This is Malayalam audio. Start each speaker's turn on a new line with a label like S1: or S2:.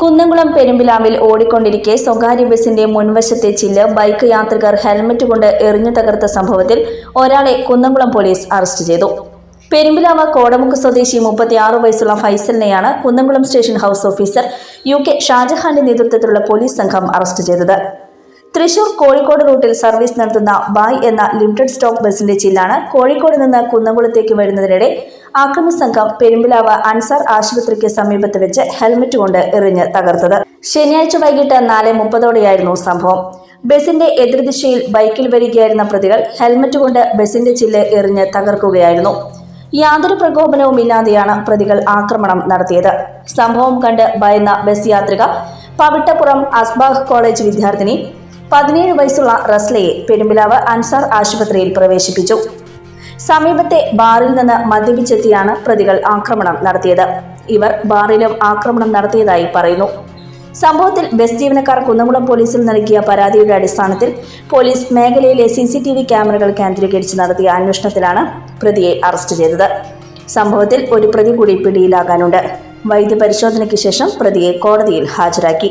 S1: കുന്നംകുളം പെരുമ്പിലാവിൽ ഓടിക്കൊണ്ടിരിക്കെ സ്വകാര്യ ബസിന്റെ മുൻവശത്തെ ചില്ല് ബൈക്ക് യാത്രികർ ഹെൽമറ്റ് കൊണ്ട് എറിഞ്ഞു തകർത്ത സംഭവത്തിൽ ഒരാളെ കുന്നംകുളം പോലീസ് അറസ്റ്റ് ചെയ്തു. പെരുമ്പിലാവ് കോടമുക്ക് സ്വദേശി മുപ്പത്തിയാറ് വയസ്സുള്ള ഫൈസലിനെയാണ് Kunnamkulam station house officer U K ഷാജഹാന്റെ നേതൃത്വത്തിലുള്ള പോലീസ് സംഘം അറസ്റ്റ് ചെയ്തത്. തൃശൂർ കോഴിക്കോട് റൂട്ടിൽ സർവീസ് നടത്തുന്ന ബായ് എന്ന ലിമിറ്റഡ് സ്റ്റോക്ക് ബസിന്റെ ചില്ലാണ് കോഴിക്കോട് നിന്ന് കുന്നംകുളത്തേക്ക് വരുന്നതിനിടെ ആക്രമി സംഘം പെരുമ്പിലാവ് അൻസാർ ആശുപത്രിക്ക് സമീപത്ത് വെച്ച് ഹെൽമെറ്റ് കൊണ്ട് എറിഞ്ഞ് തകർത്തത്. ശനിയാഴ്ച വൈകിട്ട് നാല് മുപ്പതോടെയായിരുന്നു സംഭവം. ബസിന്റെ എതിർദിശയിൽ ബൈക്കിൽ വരികയായിരുന്ന പ്രതികൾ ഹെൽമെറ്റ് കൊണ്ട് ബസിന്റെ ചില്ല് എറിഞ്ഞ് തകർക്കുകയായിരുന്നു. യാതൊരു പ്രകോപനവും ഇല്ലാതെയാണ് പ്രതികൾ ആക്രമണം നടത്തിയത്. സംഭവം കണ്ട് ഭയന്ന ബസ് യാത്രിക പവിട്ടപ്പുറം അസ്ബാഹ് കോളേജ് വിദ്യാർത്ഥിനി പതിനേഴ് വയസ്സുള്ള റസ്ലയെ പെരുമ്പിലാവ് അൻസാർ ആശുപത്രിയിൽ പ്രവേശിപ്പിച്ചു. സമീപത്തെ ബാറിൽ നിന്ന് മദ്യപിച്ചെത്തിയാണ് പ്രതികൾ ആക്രമണം നടത്തിയത്. ഇവർ ബാറിലും ആക്രമണം നടത്തിയതായി പറയുന്നു. സംഭവത്തിൽ ബസ് ജീവനക്കാർ കുന്നംകുളം പോലീസിൽ നൽകിയ പരാതിയുടെ അടിസ്ഥാനത്തിൽ പോലീസ് മേഖലയിലെ സി സി ടി വി ക്യാമറകൾ കേന്ദ്രീകരിച്ച് നടത്തിയ അന്വേഷണത്തിലാണ് പ്രതിയെ അറസ്റ്റ് ചെയ്തത്. സംഭവത്തിൽ ഒരു പ്രതി കൂടി പിടിയിലാകാനുണ്ട്. വൈദ്യപരിശോധനയ്ക്ക് ശേഷം പ്രതിയെ കോടതിയിൽ ഹാജരാക്കി.